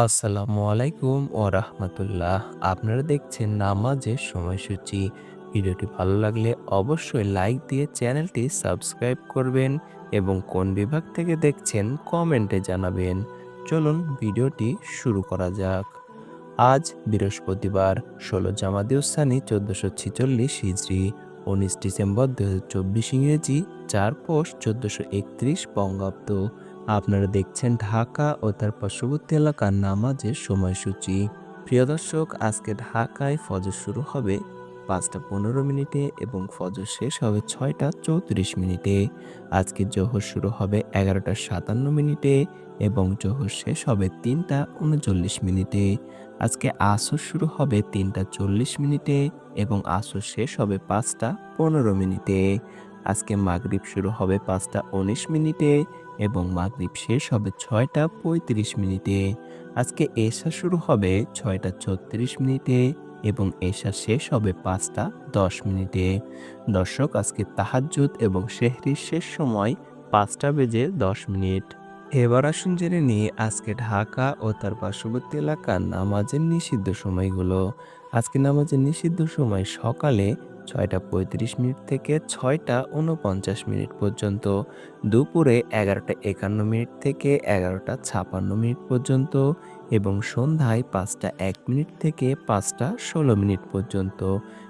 আসসালামু আলাইকুম ও রাহমাতুল্লাহ। আপনারা দেখছেন নামাজের সময়সূচি। ভিডিওটি ভালো লাগলে অবশ্যই লাইক দিয়ে চ্যানেলটি সাবস্ক্রাইব করবেন এবং কোন বিভাগ থেকে দেখছেন কমেন্টে জানাবেন। চলুন ভিডিওটি শুরু করা যাক। আজ বৃহস্পতিবার, ষোলো জামাদিউসানি চোদ্দোশো ছিচল্লিশ হিজড়ি উনিশ ডিসেম্বর দু হাজার চব্বিশ ইংরেজি, চার পোস্ট চোদ্দোশো একত্রিশ বঙ্গাব্দ। আপনারা দেখছেন ঢাকা ও তার পার্শ্ববর্তী এলাকার নামাজের সময়সূচি। প্রিয় দর্শক, আজকে ঢাকায় ফজর শুরু হবে পাঁচটা পনেরো মিনিটে এবং ফজর শেষ হবে ছয়টা চৌত্রিশ মিনিটে। আজকে জোহর শুরু হবে এগারোটা সাতান্ন মিনিটে এবং জোহর শেষ হবে তিনটা উনচল্লিশ মিনিটে। আজকে আসর শুরু হবে তিনটা চল্লিশ মিনিটে এবং আসর শেষ হবে পাঁচটা পনেরো মিনিটে। আজকে মাগরিব শুরু হবে পাঁচটা উনিশ মিনিটে এবং মাগরিব শেষ হবে ছয়টা পঁয়ত্রিশ মিনিটে। আজকে এশা শুরু হবে ছয়টা ছত্রিশ মিনিটে এবং এশা শেষ হবে পাঁচটা দশ মিনিটে। দর্শক, আজকে তাহাজ্জুদ এবং শেহরির শেষ সময় পাঁচটা বেজে দশ মিনিট। এবার আসুন জেনে নিই আজকে ঢাকা ও তার পার্শ্ববর্তী এলাকার নামাজের নিষিদ্ধ সময়গুলো। আজকে নামাজের নিষিদ্ধ সময় সকালে ছয়টা পঁয়ত্রিশ মিনিট থেকে ছয়টা উনপঞ্চাশ মিনিট পর্যন্ত, দুপুরে এগারোটা একান্ন মিনিট থেকে এগারোটা ছাপান্ন মিনিট পর্যন্ত এবং সন্ধ্যায় পাঁচটা এক মিনিট থেকে পাঁচটা ষোলো মিনিট পর্যন্ত।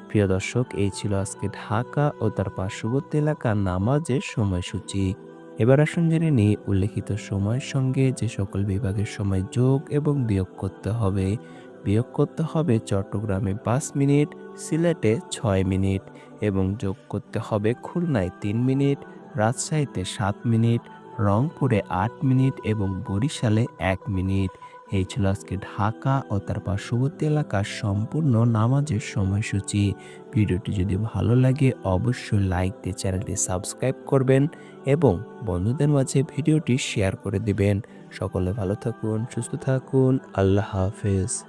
প্রিয় দর্শক, এই ছিল আজকে ঢাকা ও তার পার্শ্ববর্তী এলাকার নামাজের সময়সূচি। এবার আসুন জেনে নিই উল্লেখিত সময়ের সঙ্গে যে সকল বিভাগের সময় যোগ এবং বিয়োগ করতে হবে। বিয়োগ করতে হবে চট্টগ্রামে পাঁচ মিনিট সিলেটে ছয় মিনিট এবং যোগ করতে হবে খুলনায় তিন মিনিট, রাজশাহীতে সাত মিনিট, রংপুরে আট মিনিট এবং বরিশালে এক মিনিট। এই ছিল আজকে ঢাকা ও তার পার্শ্ববর্তী এলাকার সম্পূর্ণ নামাজের সময়সূচি। ভিডিওটি যদি ভালো লাগে অবশ্যই লাইক দিয়ে চ্যানেলটি সাবস্ক্রাইব করবেন এবং বন্ধুদের মাঝে ভিডিওটি শেয়ার করে দিবেন। সকলে ভালো থাকুন, সুস্থ থাকুন, আল্লাহ হাফেজ।